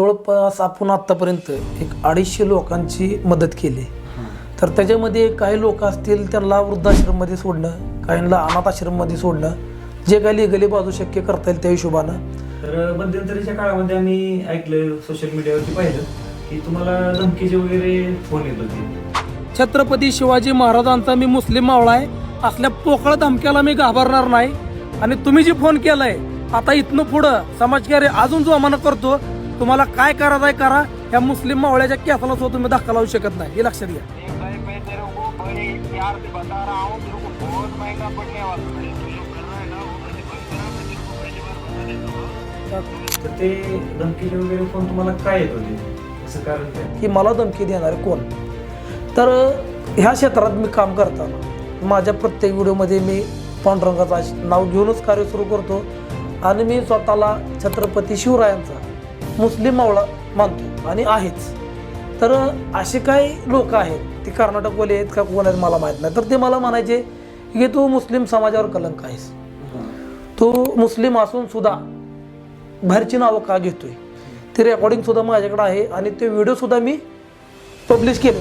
जवळपास आपण आत्तापर्यंत एक अडीचशे लोकांची मदत केली. तर त्याच्यामध्ये काही लोक असतील त्यांना वृद्धाश्रममध्ये सोडणं काहींना अनाथ आश्रममध्ये सोडणं जे काही लिगली बाजू शक्य करता येईल त्या हिशोबानं. तर मध्यंतरीच्या काळामध्ये आम्ही ऐकलं सोशल मीडियावरती पाहिलं की तुम्हाला धमकीचे वगैरे फोन येत होते. छत्रपती शिवाजी महाराजांचा मी मुस्लिम मावळा आहे. असल्या पोकळ धमक्याला मी घाबरणार नाही. आणि तुम्ही जे फोन केलाय आता इथनं पुढं समाजकार्य अजून जो आम्हाला करतो तुम्हाला काय करायचं आहे करा. ह्या मुस्लिम मावळ्याच्या केसाला सुद्धा तुम्ही धक्का लावू शकत नाही. हे लक्षात घ्या. एक भाई मैं तेरे को बड़े प्यार से बता रहा हूँ तेरे को बहुत महंगा पड़ने वाला है तू जो कर रहा है ना वो मुझे बंद करा मैं तेरे को पहली बार बता देता हूँ तर ते धमकीचे वगैरे फोन तुम्हाला काय येत होते? असं कारण काय? की मला धमकी देणारे कोण? तर ह्या क्षेत्रात मी काम करताना माझ्या प्रत्येक व्हिडिओमध्ये मी पांडुरंगाचं नाव घेऊनच कार्य सुरू करतो. आणि मी स्वतःला छत्रपती शिवरायांचा मुस्लिम मावळा मानतो आणि आहेच. तर असे काही लोक आहेत ते कर्नाटकवाले आहेत का कोण आहेत मला माहीत नाही. तर ते मला म्हणायचे की तू मुस्लिम समाजावर कलंक आहेस. तू मुस्लिम असून सुद्धा बाहेरची नावं का घेतोय? ते रेकॉर्डिंग सुद्धा माझ्याकडे आहे आणि ते व्हिडिओ सुद्धा मी पब्लिश केले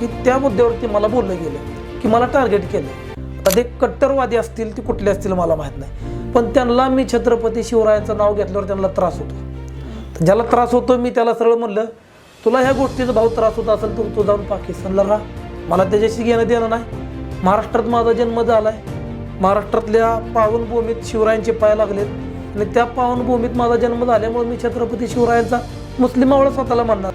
की त्या मुद्द्यावरती मला बोललं गेलं की मला टार्गेट केलं ते कट्टरवादी असतील ते कुठले असतील मला माहीत नाही. पण त्यांना मी छत्रपती शिवरायांचं नाव घेतल्यावर त्यांना त्रास होतो. ज्याला त्रास होतो मी त्याला सरळ म्हणलं तुला ह्या गोष्टीचा भाऊ त्रास होत असेल तर तू जाऊन पाकिस्तानला राहा. मला त्याच्याशी घेणं देणं नाही. महाराष्ट्रात माझा जन्म झाला आहे महाराष्ट्रातल्या पावनभूमीत शिवरायांचे पाय लागलेत. आणि त्या पावनभूमीत माझा जन्म झाल्यामुळे मी छत्रपती शिवरायांचा मुस्लिम स्वतःला म्हणणार